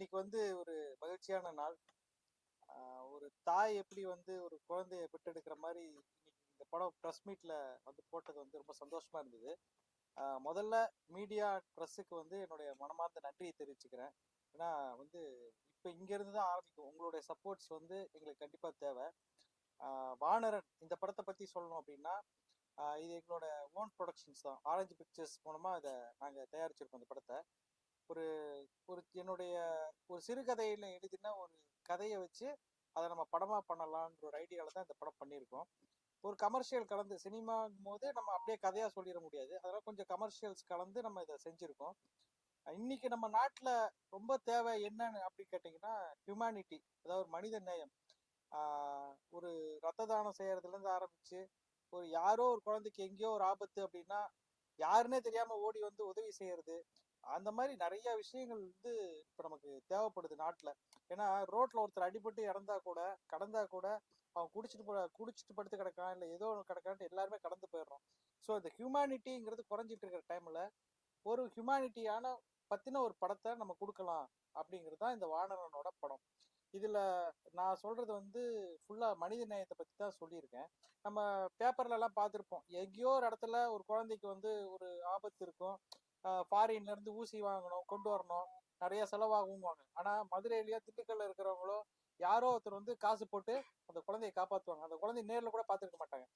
இன்னைக்கு வந்து ஒரு மகிழ்ச்சியான நாள். ஒரு தாய் எப்படி வந்து ஒரு குழந்தைய பெற்றெடுக்கிற மாதிரி இன்னைக்கு இந்த படம் ப்ரெஸ் மீட்ல வந்து போட்டது வந்து ரொம்ப சந்தோஷமா இருந்தது. முதல்ல மீடியா ப்ரெஸ்ஸுக்கு வந்து என்னுடைய மனமார்ந்த நன்றியை தெரிவிச்சுக்கிறேன். ஏன்னா வந்து இப்போ இங்கேருந்து தான் ஆரம்பிக்கும். உங்களுடைய சப்போர்ட்ஸ் வந்து எங்களுக்கு கண்டிப்பாக தேவை. வானரன் இந்த படத்தை பற்றி சொல்லணும் அப்படின்னா இது எங்களோட ஓன் ப்ரொடக்ஷன்ஸ் தான். ஆரஞ்சு பிக்சர்ஸ் மூலமாக இதை நாங்கள் தயாரிச்சிருக்கோம் இந்த படத்தை. ஒரு ஒரு என்னுடைய ஒரு சிறுகதையில எழுதின ஒரு கதையை வச்சு அதை நம்ம படமா பண்ணலாம்ன்ற ஒரு ஐடியால தான் இந்த படம் பண்ணியிருக்கோம். ஒரு கமர்ஷியல் கலந்து சினிமாங்கும் போது நம்ம அப்படியே கதையா சொல்லிட முடியாது. அதெல்லாம் கொஞ்சம் கமர்ஷியல்ஸ் கலந்து நம்ம இதை செஞ்சிருக்கோம். இன்னைக்கு நம்ம நாட்டில் ரொம்ப தேவை என்னன்னு அப்படி கேட்டிங்கன்னா ஹியூமனிட்டி அதாவது ஒரு மனித நேயம். ஒரு ரத்த தானம் செய்யறதுலேருந்து ஆரம்பிச்சு ஒரு யாரோ ஒரு குழந்தைக்கு எங்கேயோ ஒரு ஆபத்து அப்படின்னா யாருன்னே தெரியாம ஓடி வந்து உதவி செய்யறது அந்த மாதிரி நிறைய விஷயங்கள் வந்து இப்போ நமக்கு தேவைப்படுது நாட்டில். ஏன்னா ரோட்ல ஒருத்தர் அடிபட்டு இறந்தா கூட கடந்தா கூட அவன் குடிச்சிட்டு போ குடிச்சிட்டு படுத்து கிடக்கான் இல்லை ஏதோ ஒன்று கிடக்கான்ட்டு எல்லாருமே கடந்து போயிடுறோம். ஸோ இந்த ஹியூமானிட்டிங்கிறது குறைஞ்சிட்டு இருக்கிற டைம்ல ஒரு ஹியூமானிட்டியான பத்தின ஒரு படத்தை நம்ம கொடுக்கலாம் அப்படிங்கிறது தான் இந்த வானரனோட படம். இதுல நான் சொல்றது வந்து ஃபுல்லா மனித நேயத்தை பத்தி தான் சொல்லியிருக்கேன். நம்ம பேப்பர்ல எல்லாம் பார்த்துருப்போம். எங்கேயோ ஒரு இடத்துல ஒரு குழந்தைக்கு வந்து ஒரு ஆபத்து இருக்கும். ஃபாரின்ல இருந்து ஊசி வாங்கணும் கொண்டு வரணும். நிறைய செலவாகுங்குவாங்க ஆனா மதுரையிலயோ திண்டுக்கல்ல இருக்கிறவங்களோ யாரோ ஒருத்தர் வந்து காசு போட்டு அந்த குழந்தையை காப்பாத்துவாங்க. அந்த குழந்தைய நேர்ல கூட பார்த்துருக்க மாட்டாங்க.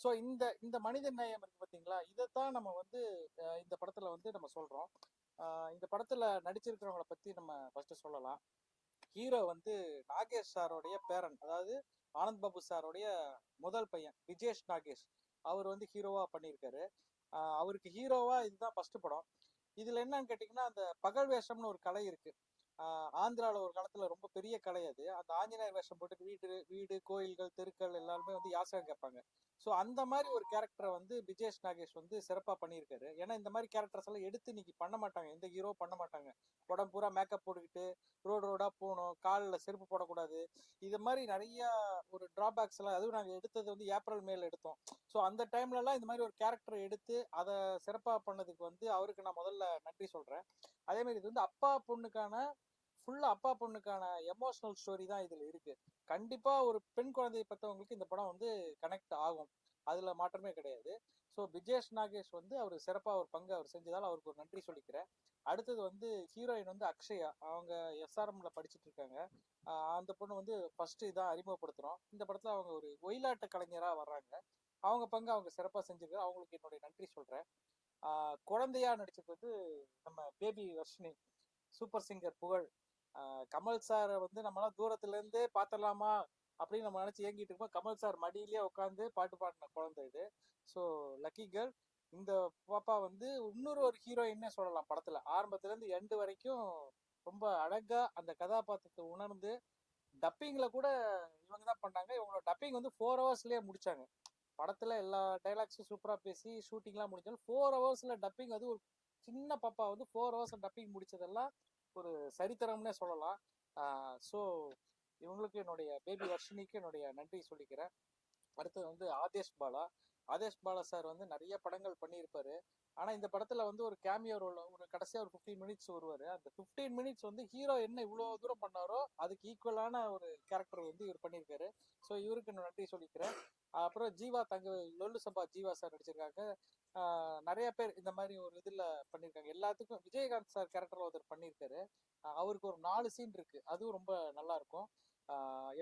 ஸோ இந்த இந்த மனித நேயம் இருக்கு பாத்தீங்களா இதைத்தான் நம்ம வந்து இந்த படத்துல வந்து நம்ம சொல்றோம். இந்த படத்துல நடிச்சிருக்கிறவங்களை பத்தி நம்ம ஃபர்ஸ்ட் சொல்லலாம். ஹீரோ வந்து நாகேஷ் சாரோடைய பேரன். அதாவது ஆனந்த் பாபு சாரோடைய முதல் பையன் விஜேஷ் நாகேஷ். அவர் வந்து ஹீரோவா பண்ணியிருக்காரு. அவருக்கு ஹீரோவா இதுதான் ஃபர்ஸ்ட் படம். இதுல என்னன்னு கேட்டிங்கன்னா அந்த பகல் வேஷம்னு ஒரு கலை இருக்கு. ஆந்திராவில் ஒரு காலத்தில் ரொம்ப பெரிய கலை அது. அந்த ஆஞ்சநேயர் வேஷம் போட்டு வீடு வீடு கோயில்கள் தெருக்கள் எல்லாருமே வந்து யாசகம் கேட்பாங்க. ஸோ அந்த மாதிரி ஒரு கேரக்டரை வந்து விஜேஷ் நாகேஷ் வந்து சிறப்பாக பண்ணியிருக்காரு. ஏன்னா இந்த மாதிரி கேரக்டர்ஸ் எல்லாம் எடுத்து இன்னைக்கு பண்ண மாட்டாங்க. எந்த ஹீரோ பண்ண மாட்டாங்க. உடம்பு பூரா மேக்கப் போட்டுக்கிட்டு ரோடு ரோடாக போகணும் காலில் செருப்பு போடக்கூடாது. இது மாதிரி நிறைய ஒரு டிராபேக்ஸ் எல்லாம் அதுவும் நாங்கள் எடுத்தது வந்து ஏப்ரல் மேல எடுத்தோம். ஸோ அந்த டைம்லலாம் இந்த மாதிரி ஒரு கேரக்டரை எடுத்து அதை சிறப்பாக பண்ணதுக்கு வந்து அவருக்கு நான் முதல்ல நன்றி சொல்கிறேன் அதே மாதிரி இது வந்து அப்பா பொண்ணுக்கான ஃபுல்லா அப்பா பொண்ணுக்கான எமோஷனல் ஸ்டோரி தான் இதுல இருக்கு. கண்டிப்பா ஒரு பெண் குழந்தையை பெற்றவங்களுக்கு இந்த படம் வந்து கனெக்ட் ஆகும். அதுல மாற்றமே கிடையாது. ஸோ விஜேஷ் நாகேஷ் வந்து அவர் சிறப்பாக ஒரு பங்கு அவர் செஞ்சதால் அவருக்கு ஒரு நன்றி சொல்லிக்கிறேன். அடுத்தது வந்து ஹீரோயின் வந்து அக்ஷயா. அவங்க எஸ்ஆர்எம்ல படிச்சுட்டு இருக்காங்க. அந்த பொண்ணு வந்து ஃபர்ஸ்ட் இதான் அறிமுகப்படுத்துறோம். இந்த படத்தில் அவங்க ஒரு ஒயிலாட்ட கலைஞராக வர்றாங்க. அவங்க பங்கு அவங்க சிறப்பாக செஞ்சிருக்காரு அவங்களுக்கு என்னுடைய நன்றி சொல்கிறேன் குழந்தையா நடிச்சது வந்து நம்ம பேபி வர்ஷினி சூப்பர் சிங்கர் புகழ். கமல் சாரை வந்து நம்மளாம் தூரத்துல இருந்தே பார்த்தலாமா அப்படின்னு நம்ம நினைச்சு ஏங்கிட்டு இருக்கோம் கமல் சார் மடியிலேயே உட்காந்து பாட்டு பாடின குழந்தை இது. ஸோ லக்கி கேர்ள் இந்த பாப்பா வந்து இன்னொரு ஒரு ஹீரோயின்னே சொல்லலாம் படத்துல. ஆரம்பத்துல இருந்து எண்டு வரைக்கும் ரொம்ப அழகா அந்த கதாபாத்திரத்தை உணர்ந்து டப்பிங்ல கூட இவங்க தான் பண்ணாங்க. இவங்களோட டப்பிங் வந்து ஃபோர் ஹவர்ஸ்லயே முடிச்சாங்க. படத்துல எல்லா டைலாக்ஸும் சூப்பரா பேசி ஷூட்டிங்லாம் முடிஞ்சாலும் ஃபோர் ஹவர்ஸ்ல டப்பிங் அது ஒரு சின்ன பாப்பா வந்து ஃபோர் ஹவர்ஸ் டப்பிங் முடிச்சதெல்லாம் ஒரு சரித்திரம்னே சொல்லலாம். ஸோ இவங்களுக்கு என்னுடைய பேபி வர்ஷினிக்கு என்னுடைய நன்றி சொல்லிக்கிறேன். அடுத்தது வந்து ஆதேஷ் பாலா. ஆதேஷ் பாலா சார் வந்து நிறைய படங்கள் பண்ணியிருப்பாரு. ஆனா இந்த படத்துல வந்து ஒரு கேமியோ ரோல் ஒரு கடைசியா ஒரு ஃபிஃப்டீன் மினிட்ஸ் வருவாரு. அந்த ஃபிஃப்டீன் மினிட்ஸ் வந்து ஹீரோ என்ன இவ்வளவு தூரம் பண்ணாரோ அதுக்கு ஈக்குவலான ஒரு கேரக்டர் வந்து இவர் பண்ணியிருக்காரு. ஸோ இவருக்கு நான் நன்றி சொல்லிக்கிறேன். அப்புறம் ஜீவா தங்க லொல்லு சபா ஜீவா சார் நடிச்சிருக்காங்க. நிறைய பேர் இந்த மாதிரி ஒரு இதுல பண்ணியிருக்காங்க. எல்லாத்துக்கும் விஜயகாந்த் சார் கேரக்டர் ஒருத்தர் பண்ணியிருக்காரு. அவருக்கு ஒரு நாலு சீன் இருக்கு. அதுவும் ரொம்ப நல்லா இருக்கும்.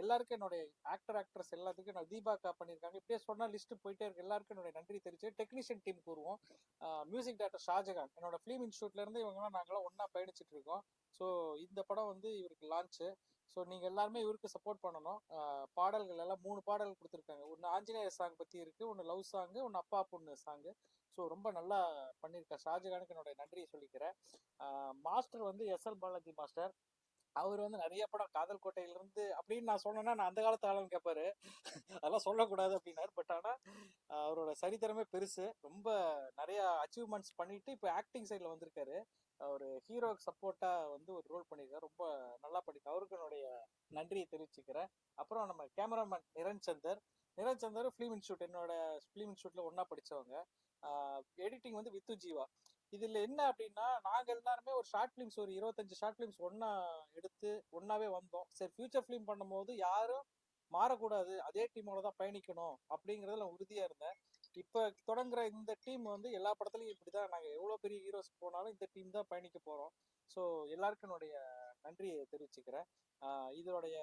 எல்லாருக்கும் என்னுடைய ஆக்டர் ஆக்ட்ரஸ் எல்லாத்துக்கும் நான் தீபாக்கா பண்ணியிருக்காங்க. இப்படியே சொன்னால் லிஸ்ட் போயிட்டே இருக்கு. எல்லாருக்கும் என்னுடைய நன்றி தெரிவிச்சு டெக்னீஷியன் டீம் கூறுவோம். Music director Shajahan. என்னோட ஃபிலிம் இன்ஸ்டியூட்ல இருந்து இவங்கெல்லாம் நாங்களாம் ஒன்னா பயணிச்சுட்டு இருக்கோம். ஸோ இந்த படம் வந்து இவருக்கு லான்ச்சு ஸோ நீங்கள் எல்லாருமே இவருக்கு சப்போர்ட் பண்ணணும். பாடல்கள் எல்லாம் மூணு பாடல் கொடுத்துருக்காங்க. ஒன்று ஆஞ்சநேயர் சாங் பற்றி இருக்குது ஒன்று லவ் சாங்கு ஒன்று அப்பா பொண்ணு சாங்கு ஸோ ரொம்ப நல்லா பண்ணியிருக்கேன் ஷாஜகானுக்கு என்னுடைய நன்றியை சொல்லிக்கிறேன். மாஸ்டர் வந்து எஸ் எல் பாலாஜி மாஸ்டர் அவர் வந்து நிறைய படம் காதல் கோட்டையில இருந்து அப்படின்னு நான் சொன்னேன்னா நான் அந்த காலத்து ஆளுன்னு கேட்பாரு அதெல்லாம் சொல்லக்கூடாது அப்படின்னாரு. பட் ஆனா அவரோட சரித்திரமே பெருசு. ரொம்ப நிறைய அச்சீவ்மெண்ட்ஸ் பண்ணிட்டு இப்போ ஆக்டிங் சைட்ல வந்திருக்காரு. ஒரு ஹீரோக்கு சப்போர்ட்டா வந்து ஒரு ரோல் பண்ணியிருக்காரு. ரொம்ப நல்லா பண்ணிருக்காரு அவருக்கு என்னுடைய நன்றியை தெரிவிச்சுக்கிறேன். அப்புறம் நம்ம cameraman Niran Chandar. Niran Chandar film institute என்னோட ஃபிலிம் இன்ஸ்டியூட்ல ஒன்னா படிச்சவங்க. எடிட்டிங் வந்து வித்து ஜீவா. இதுல என்ன அப்படின்னா நாங்க எல்லாருமே ஒரு ஷார்ட் பிலிம்ஸ் ஒரு இருபத்தஞ்சு ஷார்ட் பிலிம்ஸ் ஒன்னா எடுத்து ஒன்னாவே வந்தோம். சரி ஃபியூச்சர் ஃபிலிம் பண்ணும்போது யாரும் மாறக்கூடாது. அதே டீமோட தான் பயணிக்கணும் அப்படிங்கறதுல நான் உறுதியா இருந்தேன். இப்ப தொடங்குற இந்த டீம் வந்து எல்லா படத்துலயும் இப்படிதான். நாங்க எவ்வளவு பெரிய ஹீரோஸ் போனாலும் இந்த டீம் தான் பயணிக்க போறோம். ஸோ எல்லாருக்கும் என்னுடைய நன்றியை தெரிவிச்சுக்கிறேன். இதோடைய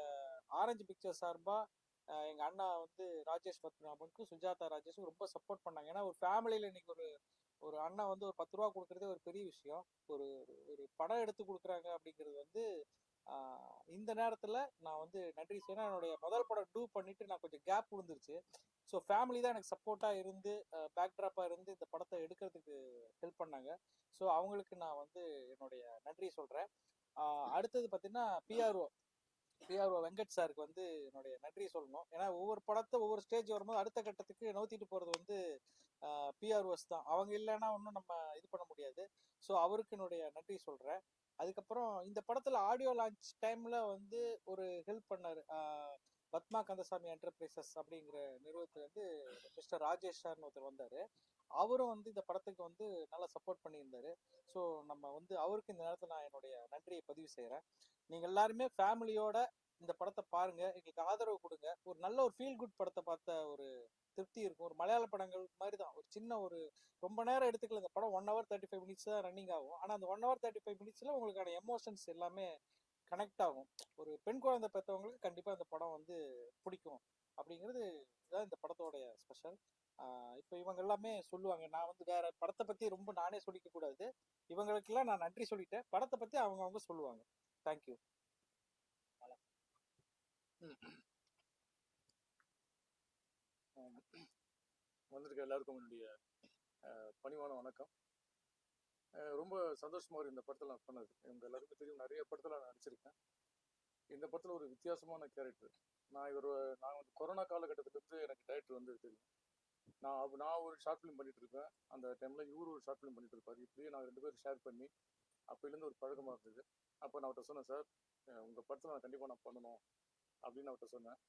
ஆரஞ்சு பிக்சர் சார்பா எங்க அண்ணா வந்து ராஜேஷ் பத்மநாபனுக்கும் சுஜாதா ராஜேஷும் ரொம்ப சப்போர்ட் பண்ணாங்க. ஏன்னா ஒரு ஃபேமிலியில இன்னைக்கு ஒரு ஒரு அண்ணன் வந்து ஒரு பத்து ரூபா கொடுக்கறதே ஒரு பெரிய விஷயம். ஒரு ஒரு- படம் எடுத்து கொடுக்குறாங்க அப்படிங்கிறது வந்து இந்த நேரத்தில் நான் வந்து நன்றி செய்யணும் என்னுடைய முதல் படம் டூ பண்ணிட்டு நான் கொஞ்சம் கேப் விழுந்துருச்சு. ஸோ ஃபேமிலி தான் எனக்கு சப்போர்ட்டாக இருந்து பேக்ட்ராப்பாக இருந்து இந்த படத்தை எடுக்கிறதுக்கு ஹெல்ப் பண்ணாங்க. ஸோ அவங்களுக்கு நான் வந்து என்னுடைய நன்றி சொல்கிறேன் அடுத்தது பார்த்தீங்கன்னா பிஆர்ஓ பிஆர்ஓ வெங்கட் சாருக்கு வந்து என்னுடைய நன்றி சொல்லணும். ஏன்னா ஒவ்வொரு படத்தை ஒவ்வொரு ஸ்டேஜ் வரும்போது அடுத்த கட்டத்துக்கு நோத்திட்டு போறது வந்து பிஆர்ஓஸ் தான். அவங்க இல்லைன்னா ஒன்றும் நம்ம இது பண்ண முடியாது. ஸோ அவருக்கு என்னுடைய நன்றி சொல்றேன். அதுக்கப்புறம் இந்த படத்துல ஆடியோ லான்ச் டைம்ல வந்து ஒரு ஹெல்ப் பண்ணாரு. பத்மா கந்தசாமி என்டர்பிரைசஸ் அப்படிங்கிற நிறுவனத்துல இருந்து மிஸ்டர் ராஜேஷ் சார்னு ஒருத்தர் வந்தாரு. அவரும் வந்து இந்த படத்துக்கு வந்து நல்லா சப்போர்ட் பண்ணியிருந்தாரு. ஸோ நம்ம வந்து அவருக்கு இந்த நேரத்தில் நான் என்னுடைய நன்றியை பதிவு செய்கிறேன் நீங்கள் எல்லாருமே ஃபேமிலியோட இந்த படத்தை பாருங்க. எங்களுக்கு ஆதரவு கொடுங்க. ஒரு நல்ல ஒரு ஃபீல் குட் படத்தை பார்த்த ஒரு திருப்தி இருக்கும். ஒரு மலையாள படங்கள் மாதிரி தான் ஒரு சின்ன ஒரு ரொம்ப நேரம் எடுத்துக்கல. இந்த படம் one hour thirty five minutes தான் ரன்னிங் ஆகும். ஆனால் அந்த ஒன் ஹவர் தேர்ட்டி ஃபைவ் மினிட்ஸில் உங்களுக்கான எமோஷன்ஸ் எல்லாமே கனெக்ட் ஆகும். ஒரு பெண் குழந்தை பெற்றவங்களுக்கு கண்டிப்பாக இந்த படம் வந்து பிடிக்கும். அப்படிங்கிறது இதுதான் இந்த படத்தோடைய ஸ்பெஷல் இப்போ இவங்க எல்லாமே சொல்லுவாங்க நான் வந்து வேற படத்தை பற்றி ரொம்ப நானே சொல்லிக்க கூடாது. இவங்களுக்கெல்லாம் நான் நன்றி சொல்லிட்டேன். படத்தை பற்றி அவங்கவுங்க சொல்லுவாங்க. தேங்க்யூ வந்திருக்க எல்லாருக்கும் என்னுடைய பணிவான வணக்கம். ரொம்ப சந்தோஷமா இருக்கு இந்த படத்தில் நான் பண்ணது. இவங்க எல்லாருக்கும் தெரியும் நிறைய படத்தில் நான் நடிச்சிருக்கேன். இந்த படத்தில் ஒரு வித்தியாசமான கேரக்டர் நான் இவர் நான் வந்து கொரோனா காலகட்டத்திலிருந்து எனக்கு டைரக்டர் வந்து தெரியும். நான் நான் ஒரு ஷார்ட் ஃபிலிம் பண்ணிட்டு இருப்பேன் அந்த டைம்ல இவரு ஒரு ஷார்ட் ஃபிலிம் பண்ணிட்டு இருப்பாரு. இப்படியே நான் ரெண்டு பேரும் ஷேர் பண்ணி அப்போலேருந்து ஒரு பழக்கமாக இருந்தது. அப்போ நான் அவர்கிட்ட சொன்னேன் சார் உங்கள் படத்தில் நான் கண்டிப்பாக நான் பண்ணணும். அப்படின்னு அவர்கிட்ட சொன்னேன்.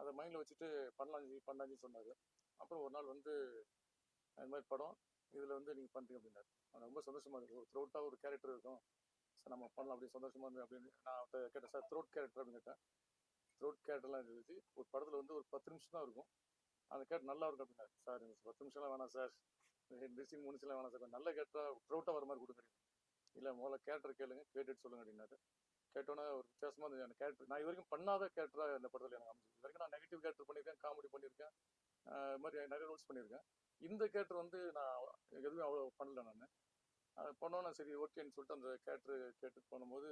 அதை மைண்டில் வச்சுட்டு பண்ணலாஞ்சி பண்ணலாஞ்சின்னு சொன்னார். அப்புறம் ஒரு நாள் வந்து இந்த மாதிரி படம் இதில் வந்து நீங்கள் பண்ணுறீங்க அப்படின்னாரு. அது ரொம்ப சந்தோஷமாக இருக்கும் த்ரோட்டாக ஒரு கேரக்டர் இருக்கும். சார் நம்ம பண்ணலாம் அப்படி சந்தோஷமாக இருந்து அப்படின்னு நான் அவர்கிட்ட கேட்டேன் சார் த்ரோட் கேரக்டர் அப்படின்னு கேட்டேன். த்ரோட் கேரக்டர்லாம் இருந்துச்சு ஒரு படத்தில் வந்து ஒரு பத்து நிமிஷம் தான் இருக்கும். அந்த கேட் நல்லா இருக்கும் அப்படின்னாரு சார் பத்து நிமிஷம்லாம் வேணாம் சார். ரெண்டு சீன் வேணாம் சார். நல்ல கேரக்டராக ப்ரௌட்டாக வர மாதிரி கொடுக்குறீங்க இல்லை முதல்ல கேரக்டர் கேளுங்க. கேட்டுட்டு சொல்லுங்க அப்படின்னாரு. கேட்டோன்னே ஒரு வித்தியாசமா இருந்தது. எனக்கு கேரக்டர் நான் இது வரைக்கும் பண்ணாத கேரக்டராக இந்த படத்தில் எனக்கு அமைஞ்சது. இது வரைக்கும் நான் நெகட்டிவ் கேரக்டர் பண்ணியிருக்கேன் காமெடி பண்ணியிருக்கேன். இது மாதிரி நிறைய ரோல்ஸ் பண்ணியிருக்கேன். இந்த கேரக்டர் வந்து நான் எதுவும் அவ்வளோ பண்ணல நான். அதை பண்ணோன்னே சரி ஓகேன்னு சொல்லிட்டு அந்த கேரக்டர் கேட்டு பண்ணும்போது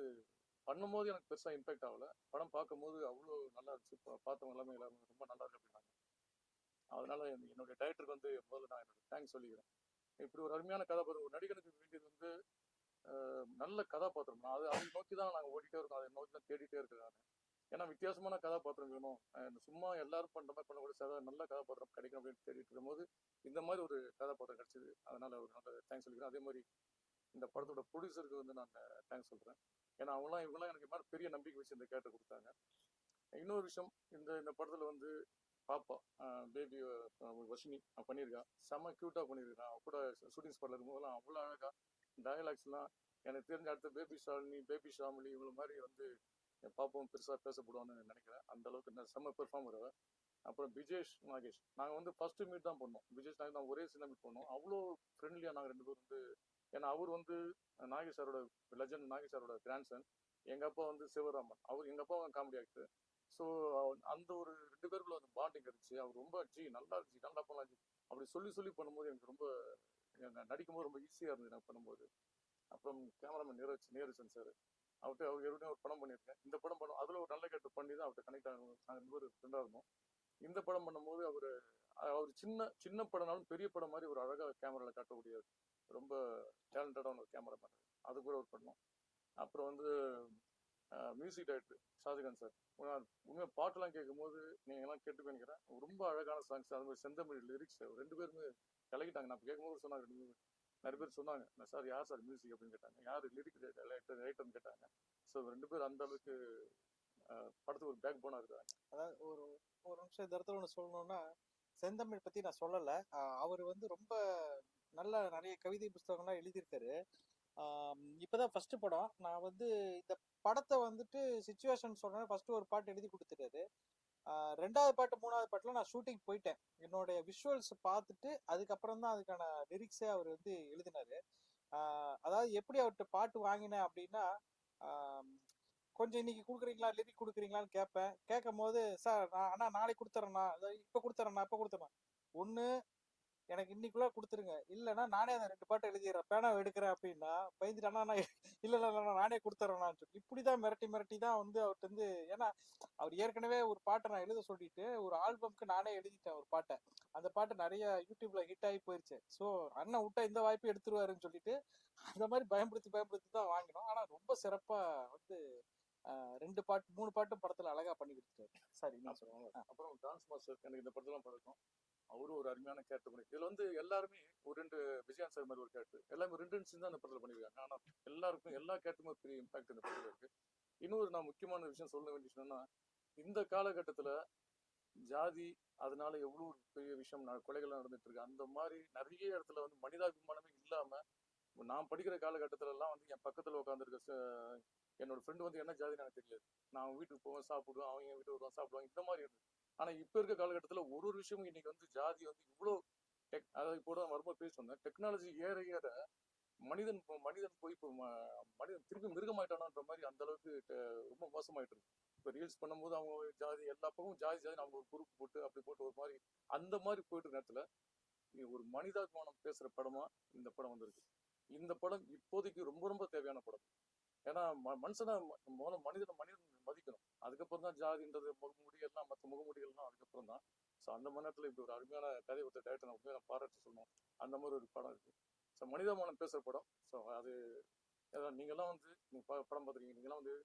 பண்ணும்போது எனக்கு பெருசாக இம்பாக்ட் ஆகலை. படம் பார்க்கும்போது அவ்வளோ நல்லா இருந்துச்சு. பார்த்தவங்க எல்லாமே எல்லாருமே ரொம்ப நல்லா இருக்கு அதனால என்னுடைய டைரக்டருக்கு வந்து முதல்ல நான் என்னோட தேங்க்ஸ் சொல்லிக்கிறேன். இப்படி ஒரு அருமையான கதாபாத்திரம் ஒரு நடிகனுக்கு வேண்டியது வந்து நல்ல கதாபாத்திரம். நான் அது அதை நோக்கி தான் நாங்கள் ஓடிட்டே இருக்கோம். அதை நோக்கி தான் தேடிட்டே இருக்கிறாங்க ஏன்னா வித்தியாசமான கதாபாத்திரம் வேணும். சும்மா எல்லாரும் பண்ற மாதிரி பண்ணக்கூடிய சார் நல்ல கதாபாத்திரம் கிடைக்கும் அப்படின்னு தேடிட்டு இருக்கும்போது இந்த மாதிரி ஒரு கதாபாத்திரம் கிடைச்சிது. அதனால ஒரு நல்ல தேங்க்ஸ் சொல்லிக்கிறேன். அதே மாதிரி இந்த படத்தோட ப்ரொடியூசருக்கு வந்து நான் தேங்க்ஸ் சொல்கிறேன் ஏன்னா அவங்களாம் இவங்களாம் எனக்கு மாதிரி பெரிய நம்பிக்கை வச்சு இந்த கேரக்டர் கொடுத்தாங்க. இன்னொரு விஷயம் இந்த இந்த படத்தில் வந்து பாப்பா பேபி வர்ஷினி அவ பண்ணியிருக்கா செம்ம க்யூட்டாக பண்ணியிருக்கா அவன் கூட ஷூட்டிங் ஸ்பாட்ல இருக்கும்போதெல்லாம் அவ்வளோ அழகாக டயலாக்ஸ்லாம் எனக்கு தெரிஞ்ச அடுத்த பேபி ஷாலினி பேபி ஷாமிலி இவ்வளோ மாதிரி வந்து என் பாப்பாவும் பெருசாக பேசப்படுவான்னு நினைக்கிறேன். அந்த அளவுக்கு நான் செம்ம பெர்ஃபார்மர் அப்புறம் விஜேஷ் நாகேஷ். நாங்கள் வந்து ஃபர்ஸ்ட் மீட் தான் பண்ணோம். விஜேஷ் நாகேஷ் நான் ஒரே சின்ன மீட் பண்ணோம். அவ்வளோ ஃப்ரெண்ட்லியாக நாங்கள் ரெண்டு பேரும் வந்து ஏன்னா அவர் வந்து நாகேஷ் சாரோட லெஜண்ட் நாகேஷ் சாரோட கிராண்ட்சன் எங்கள் அப்பா வந்து சிவராமன். அவர் எங்கள் அப்பா காமெடி ஆக்டர் ஸோ அந்த ஒரு ரெண்டு பேருக்குள்ள அந்த பாண்டிங் இருந்துச்சு. அவர் ரொம்ப ஜி நல்லா இருந்துச்சு நல்லா பண்ணலாம் ஜி. அப்படி சொல்லி சொல்லி பண்ணும்போது எனக்கு ரொம்ப நடிக்கும்போது ரொம்ப ஈஸியாக இருந்தது நான் பண்ணும்போது. அப்புறம் கேமராமேன் நீரஜ் நீரஜன் சார் அவர்கிட்ட அவர் ஏற்கனவே ஒரு படம் பண்ணியிருக்கேன். இந்த படம் பண்ணும் அதில் ஒரு நல்ல கேட்டு பண்ணி தான் அவர்கிட்ட கனெக்ட் ஆகும் நாங்கள் ரெண்டு பேரும் ஃப்ரெண்டாக இருந்தோம். இந்த படம் பண்ணும்போது அவர் அவர் சின்ன சின்ன படம்னாலும் பெரிய படம் மாதிரி ஒரு அழகாக கேமராவில் காட்டக்கூடிய ரொம்ப டேலண்டடான ஒரு கேமராமேன் அது கூட ஒரு பண்ணோம். அப்புறம் வந்து மியூசிக் டைரக்டர் ஷாஜகான் சார். உண்மையாக பாட்டெல்லாம் கேட்கும்போது நீங்கள் எல்லாம் கேட்டு நினைக்கிறேன். ரொம்ப அழகான சாங்ஸ் அது மாதிரி செந்தமிழ் லிரிக்ஸ் ரெண்டு பேருமே கலக்கிட்டாங்க. நான் கேட்கும்போது சொன்னாங்க ரெண்டு பேரும் நிறைய பேர் சொன்னாங்க "நான் சார் யார் சார் மியூசிக் அப்படின்னு கேட்டாங்க. யார் லிரிக் ரைட்டர் ரைட்டர்னு கேட்டாங்க. ஸோ ரெண்டு பேர் அந்த அளவுக்கு படத்துக்கு ஒரு பேக் போனாக இருக்காங்க அதாவது ஒரு ஒரு நிமிஷம் இந்த இடத்துல ஒன்று சொல்லணும்னா செந்தமிழ் பற்றி நான் சொல்லலை. அவர் வந்து ரொம்ப நல்ல நிறைய கவிதை புஸ்தகங்கள்லாம் எழுதியிருக்காரு. இப்போதான் ஃபர்ஸ்ட் படம். நான் வந்து இந்த படத்தை வந்துட்டு சுச்சுவேஷன் சொன்னேன் ஃபர்ஸ்ட் ஒரு பாட்டு எழுதி கொடுத்துட்டாரு. ரெண்டாவது பாட்டு மூணாவது பாட்டுல நான் ஷூட்டிங் போயிட்டேன். என்னுடைய விஷுவல்ஸ் பார்த்துட்டு அதுக்கப்புறம் தான் அதுக்கான லிரிக்ஸே அவர் வந்து எழுதினாரு. அதாவது எப்படி அவர்கிட்ட பாட்டு வாங்கினேன் அப்படின்னா கொஞ்சம் இன்னைக்கு கொடுக்குறீங்களா லிரிக் கொடுக்குறீங்களான்னு கேட்பேன். கேட்கும் போது சார் நான் ஆனால் நாளைக்கு கொடுத்துறேண்ணா இப்போ கொடுத்துறேண்ணா இப்போ கொடுத்துறேன். ஒன்று எனக்கு இன்னைக்குள்ள கொடுத்துருங்க. இல்லைன்னா நானே அந்த ரெண்டு பாட்டு எழுதிடுறேன். பேனா எடுக்கிறேன் அப்படின்னா பயந்துட்டானா. நான் இல்லை இல்லை இல்லை நானே கொடுத்துட்றேன்னு சொல்லி இப்படி தான் மிரட்டி மிரட்டி தான் வந்து அவர்கிட்ட வந்து ஏன்னா அவர் ஏற்கனவே ஒரு பாட்டை நான் எழுத சொல்லிட்டு ஒரு ஆல்பம்க்கு நானே எழுதிட்டேன் ஒரு பாட்டை. அந்த பாட்டு நிறைய யூடியூப்ல ஹிட் ஆகி போயிருச்சு. ஸோ அண்ணன் விட்டா இந்த வாய்ப்பு எடுத்துருவாருன்னு சொல்லிட்டு அந்த மாதிரி பயன்படுத்தி பயன்படுத்தி தான் வாங்கினோம். ஆனா ரொம்ப சிறப்பா வந்து ரெண்டு பாட்டு மூணு பாட்டும் படத்துல அழகா பண்ணி கொடுத்துட்டாரு. சரி நீங்க சொல்லுங்க. அப்புறம் டான்ஸ் மாஸ்டர் எனக்கு இந்த படத்தெல்லாம் பழக்கம். அவரும் ஒரு அருமையான கேரக்டர் பண்ணி இதுல வந்து எல்லாருமே ஒரு ரெண்டு விஜயான் சார் மாதிரி ஒரு கேரக்டர் எல்லாமே ரெண்டு ரெண்டு தான் அந்த படத்துல பண்ணியிருக்காங்க ஆனா எல்லாருக்கும் எல்லா கேரக்டருமே பெரிய இம்பாக்ட் இந்த படத்துல இருக்கு. இன்னொரு நான் முக்கியமான விஷயம் சொல்ல வேண்டிய இந்த காலகட்டத்துல ஜாதி அதனால எவ்வளோ பெரிய விஷயம் கொலைகள் நடந்துட்டு இருக்கு. அந்த மாதிரி நிறைய இடத்துல வந்து மனிதாபிமானமே இல்லாம நான் படிக்கிற காலகட்டத்துல எல்லாம் வந்து என் பக்கத்துல உட்காந்துருக்க என்னோட ஃப்ரெண்டு வந்து என்ன ஜாதின்னு எனக்கு தெரியாது நான் வீட்டுக்கு போவேன் சாப்பிடுவேன் அவங்க என் வீட்டுக்கு வருவான் சாப்பிடுவாங்க இந்த மாதிரி இருந்துச்சு. ஆனா இப்ப இருக்க காலகட்டத்துல ஒரு ஒரு விஷயமும் இன்னைக்கு வந்து ஜாதி வந்து இவ்வளோ டெக் அதாவது இப்போ தான் வரும்போது பேசி வந்தேன் டெக்னாலஜி ஏற ஏற மனிதன் இப்போ மனிதன் போய் இப்போ ம- மனிதன் திருப்பி மிருகமாயிட்டானான்ற மாதிரி அந்த அளவுக்கு ரொம்ப மோசமாயிட்டு இருக்கு. இப்போ ரீல்ஸ் பண்ணும்போது அவங்க ஜாதி எல்லா பக்கமும் ஜாதி ஜாதி அவங்க ஒரு குரூப் போட்டு அப்படி போட்டு ஒரு மாதிரி அந்த மாதிரி போயிட்டு நேரத்தில் நேரத்துல ஒரு மனிதாபிமானம் பேசுற படமா இந்த படம் வந்திருக்கு. இந்த படம் இப்போதைக்கு ரொம்ப ரொம்ப தேவையான படம். ஏன்னா ம- மனுஷனை முதல்ல மனிதனை மனிதன் மதிக்கணும். அதுக்கப்புறம் தான் ஜாதின்றது முகமுடி எல்லாம் மற்ற முகமுடிகள்லாம் அதுக்கப்புறம் தான் ஸோ அந்த மணி நேரத்தில் இப்படி ஒரு அருமையான கதை கொடுத்த டேரக்டர் நான் உண்மையாக பாராட்டு சொல்லணும். அந்த மாதிரி ஒரு படம் இருக்கு. ஸோ மனிதாபிமானம் பேசுகிற படம். ஸோ அது ஏதாவது நீங்கெல்லாம் வந்து நீங்கள் ப- படம் பார்த்துருக்கீங்க. நீங்களாம் வந்து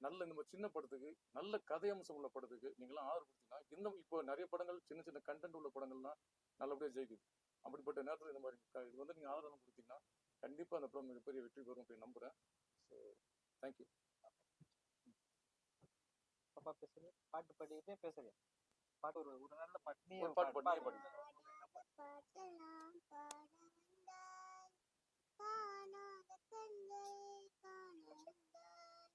நல்ல இந்த மாதிரி சின்ன படத்துக்கு நல்ல கதை அம்சம் உள்ள படத்துக்கு நீங்களாம் ஆதரவு கொடுத்தீங்கன்னா இன்னும் இப்போ நிறைய படங்கள் சின்ன சின்ன கண்டென்ட் உள்ள படங்கள்லாம் நல்லபடியாக ஜெயிக்குது. அப்படிப்பட்ட நேரத்தில் இந்த மாதிரி இது வந்து நீங்கள் ஆதரவு கொடுத்தீங்கன்னா கண்டிப்பாக அந்த படம் மிகப்பெரிய வெற்றி பெறும் அப்படின்னு நம்புகிறேன் ஸோ தேங்க்யூ பாப்பா பேசுறது பாட்டு பாடிட்டே பேசுறேன் பாட்டு ஒரு ஒரு நல்ல பாட்டு நீ ஒரு பாட்டு பாடு, நீயே பாடு. வந்தாய் காணாத கண்களை காண வந்தாய்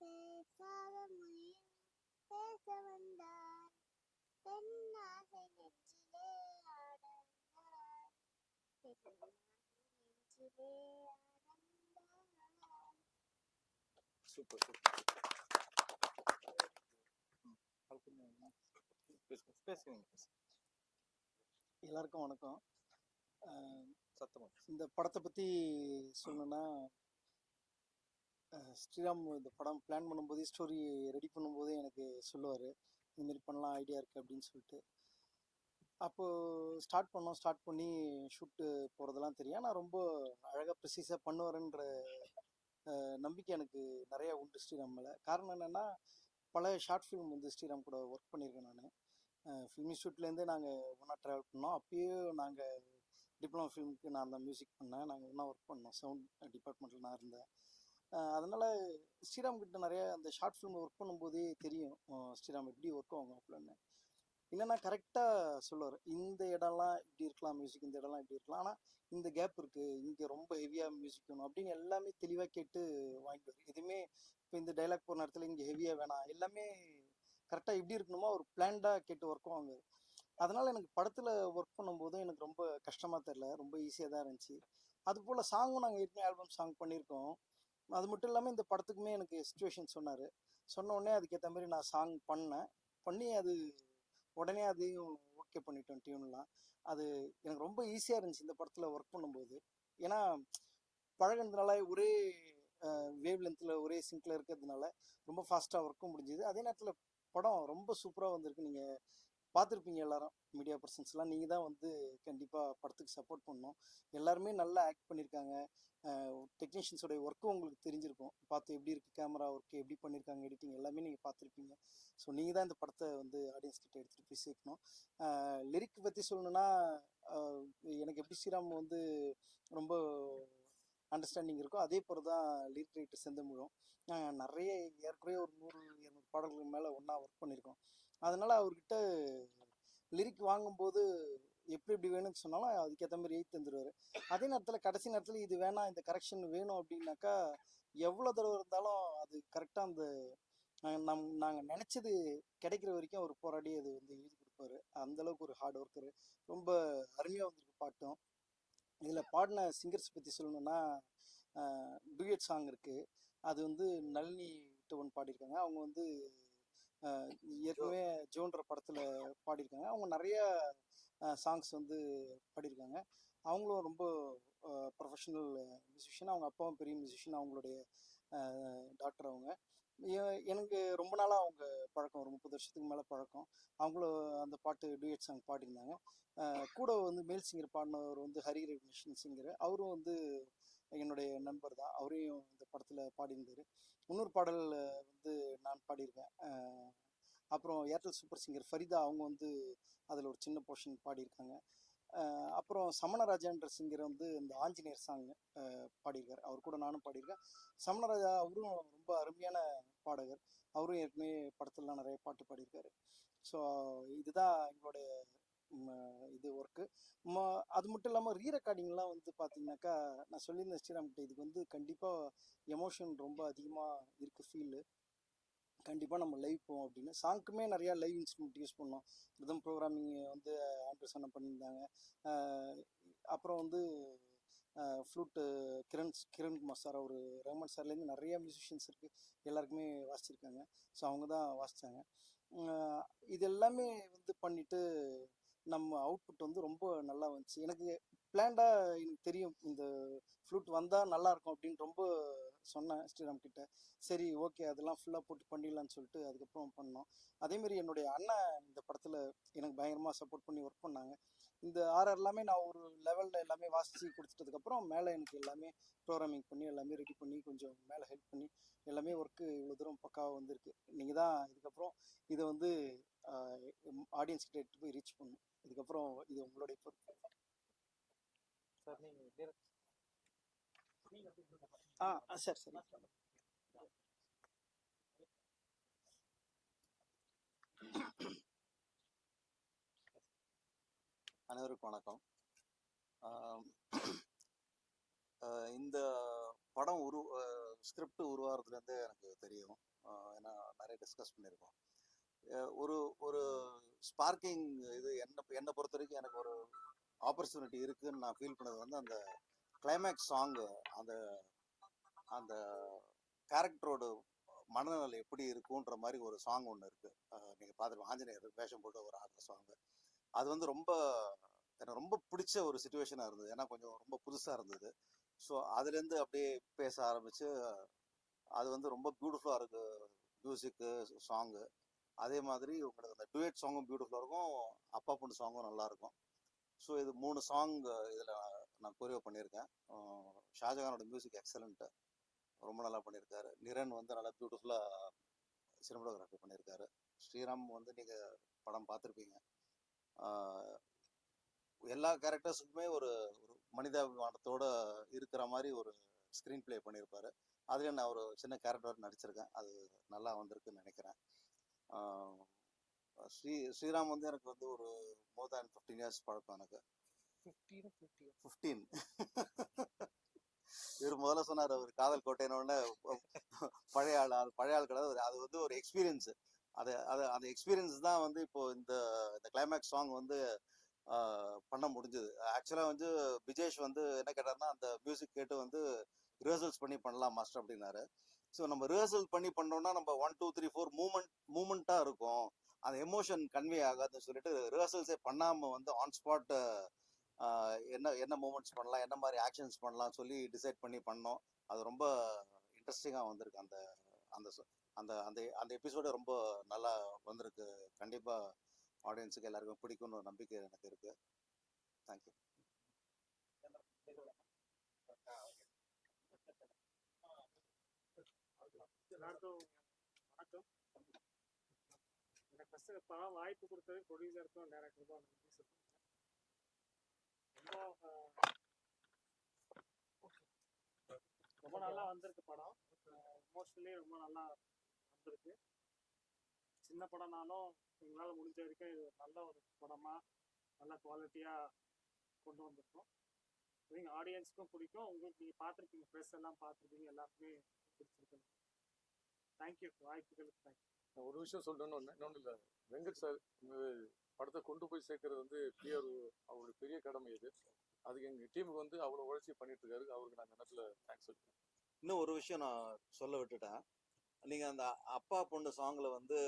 பேசாத மொழியில் பேச வந்தாய் பெண்ணாசை நெஞ்சிலே ஆட வந்தாய் பெண்ணாசை நெஞ்சிலே ஆட வந்தாய் சூப்பர் எல்லாருக்கும் வணக்கம். அஹ் சத்தமா இந்த படத்தை பற்றி சொல்லணும்னா ஸ்ரீராம் இந்த படம் பிளான் பண்ணும்போதே ஸ்டோரி ரெடி பண்ணும்போதே எனக்கு சொல்லுவார் இந்த மாதிரி பண்ணலாம் ஐடியா இருக்குது அப்படின்னு சொல்லிட்டு. அப்போது ஸ்டார்ட் பண்ணோம் ஸ்டார்ட் பண்ணி ஷூட்டு போகிறதெல்லாம் தெரியும். நான் ரொம்ப அழகாக ப்ரிசீஸாக பண்ணுவாருன்ற நம்பிக்கை எனக்கு நிறையா உண்டு ஸ்ரீராம் மேலே. காரணம் என்னென்னா பல ஷார்ட் ஃபிலிம் வந்து ஸ்ரீராம் கூட ஒர்க் பண்ணியிருக்கேன் நான். ஃபிலிம் இன்ஸ்டியூட்லேருந்தே நாங்கள் ஒன்றா ட்ராவல் பண்ணோம். அப்பயே நாங்கள் டிப்ளமோ ஃபிலிமுக்கு நான் தான் மியூசிக் பண்ணேன். நாங்கள் ஒன்றா ஒர்க் பண்ணோம். சவுண்ட் டிபார்ட்மெண்ட்டில் நான் இருந்தேன். அதனால் ஸ்ரீராம் கிட்ட நிறைய அந்த ஷார்ட் ஃபிலிம் ஒர்க் பண்ணும்போதே தெரியும் ஸ்ரீராம் எப்படி ஒர்க் ஆகும் அப்படின்னு. இல்லைன்னா கரெக்டாக சொல்லுவார். இந்த இடம்லாம் இப்படி இருக்கலாம் மியூசிக் இந்த இடம்லாம் இப்படி இருக்கலாம். ஆனால் இந்த கேப் இருக்குது இங்கே ரொம்ப ஹெவியாக மியூசிக் வேணும் அப்படின்னு எல்லாமே தெளிவாக கேட்டு வாங்கிடுவார் எதுவுமே இப்போ இந்த டைலாக் போகிற நேரத்தில் இங்கே ஹெவியாக வேணாம். எல்லாமே கரெக்டாக எப்படி இருக்கணுமோ? ஒரு பிளான்டாக கேட்டு ஒர்க்கும் வாங்குவார். அதனால் எனக்கு படத்தில் ஒர்க் பண்ணும்போதும் எனக்கு ரொம்ப கஷ்டமாக தெரில ரொம்ப ஈஸியாக தான் இருந்துச்சு. அதுபோல் சாங்கும் நாங்கள் ஏற்கனவே ஆல்பம் சாங் பண்ணியிருக்கோம். அது மட்டும் இல்லாமல் இந்த படத்துக்குமே எனக்கு சுச்சுவேஷன் சொன்னார். சொன்ன உடனே அதுக்கேற்ற மாதிரி நான் சாங் பண்ணேன். பண்ணி அது உடனே அதையும் ஓகே பண்ணிட்டோம் டியூன்லாம் அது எனக்கு ரொம்ப ஈஸியாக இருந்துச்சு இந்த படத்தில் ஒர்க் பண்ணும்போது. ஏன்னா பழகினதுனால ஒரே வேவ் லென்த்தில் ஒரே சிங்கில் இருக்கிறதுனால ரொம்ப ஃபாஸ்ட்டாக ஒர்க்கும் முடிஞ்சுது. அதே நேரத்தில் படம் ரொம்ப சூப்பராக வந்திருக்கு. நீங்கள் பார்த்துருப்பீங்க எல்லாரும் மீடியா பர்சன்ஸ்லாம் நீங்கள் தான் வந்து கண்டிப்பாக படத்துக்கு சப்போர்ட் பண்ணணும். எல்லாருமே நல்லா ஆக்ட் பண்ணியிருக்காங்க டெக்னீஷியன்ஸோடைய ஒர்க்கும் உங்களுக்கு தெரிஞ்சிருக்கும். பார்த்து எப்படி இருக்குது கேமரா ஒர்க்கு எப்படி பண்ணியிருக்காங்க எடிட்டிங் எல்லாமே நீங்கள் பார்த்துருப்பீங்க. ஸோ நீங்கள் தான் இந்த படத்தை வந்து ஆடியன்ஸ் கிட்ட எடுத்துகிட்டு போய் சேர்க்கணும். லிரிக் பற்றி சொல்லணும்னா எனக்கு எப்படி ஸ்ரீராம் வந்து ரொம்ப அண்டர்ஸ்டாண்டிங் இருக்கோ அதே போல் தான் லிரிக் ரைட்டர் செந்தமிழும். நிறைய ஏற்கனவே ஒரு நூறு இரநூறு பாடல்களுக்கு மேலே ஒன்றா ஒர்க் பண்ணியிருக்கோம் அதனால் அவர்கிட்ட லிரிக் வாங்கும்போது எப்படி எப்படி வேணும்னு சொன்னாலும் அதுக்கேற்ற மாதிரி எழுதி தந்துடுவார் அதே நேரத்தில் கடைசி நேரத்தில் இது வேணாம் இந்த கரெக்ஷன் வேணும் அப்படின்னாக்கா எவ்வளோ தடவை இருந்தாலும் அது கரெக்டாக அந்த நாங்கள் நம் நாங்கள் நினச்சது கிடைக்கிற வரைக்கும் அவர் போராடி அது வந்து எழுதி கொடுப்பாரு. அந்தளவுக்கு ஒரு ஹார்ட் ஒர்க்கர் ரொம்ப அருமையாக வந்திருக்கு பாட்டும். இதில் பாடின சிங்கர்ஸ் பற்றி சொல்லணும்னா டூயட் சாங் இருக்குது அது வந்து நளினி டோன் பாடியிருக்காங்க. அவங்க வந்து ஏற்கனவே ஜோன்ற படத்தில் பாடியிருக்காங்க. அவங்க நிறைய சாங்ஸ் வந்து பாடியிருக்காங்க. அவங்களும் ரொம்ப ப்ரொஃபஷனல் மியூசிஷியன் அவங்க அப்பாவும் பெரிய மியூசிஷியன் அவங்களுடைய டாக்டர் அவங்க. எனக்கு ரொம்ப நாளாக அவங்க பழக்கம் ஒரு முப்பது வருஷத்துக்கு மேலே பழக்கம். அவங்களும் அந்த பாட்டு டூயட் சாங் பாடியிருந்தாங்க. கூட வந்து மேல் சிங்கர் பாடினவர் வந்து ஹரி ரவிஷன் சிங்கர் அவரும் வந்து என்னுடைய நண்பர் தான். அவரையும் இந்த படத்தில் பாடியிருந்தார். இன்னொரு பாடல் வந்து நான் பாடியிருக்கேன். அப்புறம் ஏர்டெல் சூப்பர் சிங்கர் ஃபரிதா அவங்க வந்து அதில் ஒரு சின்ன போர்ஷன் பாடியிருக்காங்க. அப்புறம் சமணராஜான்ற சிங்கர் வந்து இந்த ஆஞ்சநேயர் சாங் பாடியிருக்கார். அவர் கூட நானும் பாடியிருக்கேன். சமணராஜா அவரும் ரொம்ப அருமையான பாடகர். அவரும் ஏற்கனவே படத்துலலாம் நிறைய பாட்டு பாடியிருக்காரு. ஸோ இதுதான் எங்களுடைய இது ஒர்க்கு அது மட்டும் இல்லாமல் ரீ ரெக்கார்டிங்லாம் வந்து பார்த்தீங்கன்னாக்கா நான் சொல்லியிருந்தேன் ஸ்ரீராம்கிட்ட இதுக்கு வந்து கண்டிப்பாக எமோஷன் ரொம்ப அதிகமாக இருக்குது ஃபீலு கண்டிப்பாக நம்ம லைவ் போவோம் அப்படின்னு. சாங்க்குமே நிறையா லைவ் இன்ஸ்ட்ருமெண்ட் யூஸ் பண்ணோம். ரிதம் ப்ரோக்ராமிங் வந்து ஆண்ட்ரஸ் பண்ணியிருந்தாங்க. அப்புறம் வந்து ஃப்ளூட்டு கிரண் கிரண் குமார் சார் அவர் ரஹ்மான் சார்லேருந்து நிறையா மியூசிஷியன்ஸ் இருக்குது எல்லாருக்குமே வாசிச்சிருக்காங்க. ஸோ அவங்க தான் வாசித்தாங்க இது எல்லாமே வந்து பண்ணிட்டு நம்ம அவுட்புட் வந்து ரொம்ப நல்லா வந்துச்சு. எனக்கு பிளான்டாக எனக்கு தெரியும் இந்த ஃப்ளூட் வந்தால் நல்லா இருக்கும் அப்படின்னு ரொம்ப சொன்னேன் ஸ்ரீராம் கிட்ட. சரி ஓகே அதெல்லாம் ஃபுல்லாக போட்டு பண்ணிடலான்னு சொல்லிட்டு அதுக்கப்புறம் பண்ணோம். அதேமாரி என்னுடைய அண்ணன் இந்த படத்தில் எனக்கு பயங்கரமாக சப்போர்ட் பண்ணி ஒர்க் பண்ணாங்க. இந்த ஆர்ஆர் எல்லாமே நான் ஒரு லெவலில் எல்லாமே வாசித்து கொடுத்துட்டதுக்கப்புறம் மேலே எனக்கு எல்லாமே ப்ரோக்ராமிங் பண்ணி எல்லாமே ரெடி பண்ணி கொஞ்சம் மேலே ஹெல்ப் பண்ணி எல்லாமே ஒர்க்கு இவ்வளோ தூரம் பக்காவாக வந்திருக்கு. நீங்கள் தான் இதுக்கப்புறம் இதை வந்து ஆடியன்ஸ் கிட்ட எடுத்து போய் ரீச் பண்ணணும் இதுக்கப்புறம் இது உங்களுடைய பொறுப்பு. சார் நீங்கள் ஆ சரி சரி. அனைவருக்கும் வணக்கம். இந்த படம் உரு ஸ்கிரிப்ட் உருவாகிறதுலேருந்தே எனக்கு தெரியும். ஏன்னா நிறைய டிஸ்கஸ் பண்ணியிருக்கோம். ஒரு ஒரு ஸ்பார்க்கிங் இது என்ன என்னை பொறுத்த வரைக்கும் எனக்கு ஒரு ஆப்பர்ச்சுனிட்டி இருக்குன்னு நான் ஃபீல் பண்ணது வந்து அந்த கிளைமேக்ஸ் சாங்கு அந்த அந்த கேரக்டரோட மனநிலை எப்படி இருக்குன்ற மாதிரி ஒரு சாங் ஒன்று இருக்கு. நீங்கள் நீங்க ஆஞ்சநேயர் வேஷம் போட்டு ஒரு ஆடுற சாங் அது வந்து ரொம்ப எனக்கு ரொம்ப பிடிச்ச ஒரு சுச்சுவேஷனாக இருந்தது. ஏன்னா கொஞ்சம் ரொம்ப புதுசாக இருந்தது. ஸோ அதுலேருந்து அப்படியே பேச ஆரம்பிச்சு அது வந்து ரொம்ப பியூட்டிஃபுல்லாக இருக்கு மியூசிக்கு சாங்கு அதே மாதிரி உங்களுக்கு அந்த டுவேட் சாங்கும் பியூட்டிஃபுல்லாக இருக்கும். அப்பா பொண்ணு சாங்கும் நல்லாயிருக்கும் ஸோ இது மூணு சாங் இதில் நான் கொரியோ பண்ணியிருக்கேன். ஷாஜகானோட மியூசிக் எக்ஸலண்ட்டு ரொம்ப நல்லா பண்ணியிருக்காரு. நிரன் வந்து நல்லா பியூட்டிஃபுல்லாக சினிமாட்டோகிராஃபி பண்ணியிருக்காரு. ஸ்ரீராம் வந்து நீங்கள் படம் பார்த்துருப்பீங்க. எல்லா கேரக்டர்ஸுக்குமே ஒரு ஒரு மனிதாபிமானத்தோட இருக்கிற மாதிரி ஒரு ஸ்க்ரீன் ப்ளே பண்ணியிருப்பாரு. அதுல நான் ஒரு சின்ன கேரக்டர் நடிச்சிருக்கேன். அது நல்லா வந்திருக்குன்னு நினைக்கிறேன். ஸ்ரீ ஸ்ரீராம் வந்து எனக்கு வந்து ஒரு மோர் தேன் ஃபிஃப்டீன் இயர்ஸ் பழக்கம் எனக்கு. ஃபிஃப்டீன் ஃபிஃப்டி ஃபிஃப்டீன் இவர் முதல்ல சொன்னார் அவர் காதல் கோட்டையின பழைய ஆள் அது பழைய ஆள் கிடையாது. அது வந்து ஒரு எக்ஸ்பீரியன்ஸ் அது அது அந்த எக்ஸ்பீரியன்ஸ் தான் வந்து இப்போ இந்த இந்த கிளைமேக்ஸ் சாங் வந்து ஆஹ், பண்ண முடிஞ்சது. ஆக்சுவலாக வந்து விஜேஷ் வந்து என்ன கேட்டாருன்னா அந்த மியூசிக் கேட்டு வந்து ரிஹர்சல்ஸ் பண்ணி பண்ணலாம் மாஸ்டர் அப்படின்னாரு. ஸோ நம்ம ரிஹர்சல் பண்ணி பண்ணோம்னா நம்ம one two three four moment மூமெண்ட்டாக இருக்கும். அந்த எமோஷன் கன்வே ஆகாதுன்னு சொல்லிட்டு ரிஹர்சல்ஸே பண்ணாமல் வந்து ஆன் ஸ்பாட் என்ன என்ன மூமெண்ட்ஸ் பண்ணலாம் என்ன மாதிரி ஆக்ஷன்ஸ் பண்ணலாம் சொல்லி டிசைட் பண்ணி பண்ணோம். அது ரொம்ப இன்ட்ரெஸ்டிங்காக வந்திருக்கு. அந்த அந்த அந்த அந்த அந்த எபிசோடு ரொம்ப நல்லா வந்திருக்கு. கண்டிப்பாக ஆடியன்ஸுக்கு எல்லாருக்கும் பிடிக்கும்னு ஒரு நம்பிக்கை எனக்கு இருக்கு. தேங்க்யூ எல்லாருக்கும் வணக்கம். எனக்கு ஃபஸ்ட்டு வாய்ப்பு கொடுத்தது ப்ரொடியூசருக்கும் டேரக்டருக்கும் நன்றி சொல்லுங்கள் ரொம்ப நல்லா வந்திருக்கு படம். மோஸ்ட்லி ரொம்ப நல்லா வந்திருக்கு. சின்ன படம்னாலும் எங்களால் முடிஞ்ச வரைக்கும் இது நல்ல ஒரு படமாக நல்ல குவாலிட்டியாக கொண்டு வந்திருக்கோம். நீங்கள் ஆடியன்ஸுக்கும் பிடிக்கும். உங்களுக்கு நீங்கள் பார்த்துருக்கீங்க ப்ரெஸ் எல்லாம் பார்த்துருக்கீங்க எல்லாருக்குமே பிடிச்சிருக்கு. தேங்க்யூ வாய்ப்புகளுக்கு தேங்க்யூ ஒரு விஷயம் சொல்லணும்னு ஒன்று இன்னொன்று இல்லை. வெங்கட் சார் படத்தை கொண்டு போய் சேர்க்கறது வந்து பிஆர் அவருடைய பெரிய கடமை இது. அதுக்கு எங்கள் டீமுக்கு வந்து அவ்வளோ உழைச்சி பண்ணிட்டு இருக்காரு. அவருக்கு நான் இந்த நேரத்தில் தேங்க்ஸ் சொல்லிக்கிறேன். இன்னும் ஒரு விஷயம் நான் சொல்ல விட்டுட்டேன். நீங்கள் அந்த அப்பா பொண்ணு சாங்கில் வந்து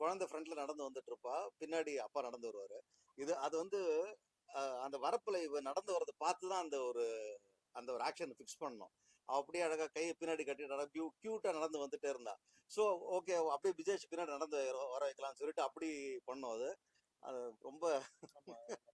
குழந்தை ஃப்ரண்ட்ல நடந்து வந்துட்டு இருப்பா. பின்னாடி அப்பா நடந்து வருவார். இது அது வந்து அந்த வரப்பில் இவ நடந்து வர்றதை பார்த்து தான் அந்த ஒரு அந்த ஒரு ஆக்ஷன் ஃபிக்ஸ் பண்ணோம் அப்படியே அழகா கையை பின்னாடி கட்டிட்டு கியூ க்யூட்டாக நடந்து வந்துட்டே இருந்தா. ஸோ ஓகே அப்படியே விஜேஷ் பின்னாடி நடந்து வர வர வைக்கலாம்னு சொல்லிட்டு அப்படி பண்ணோம் அது. அது ரொம்ப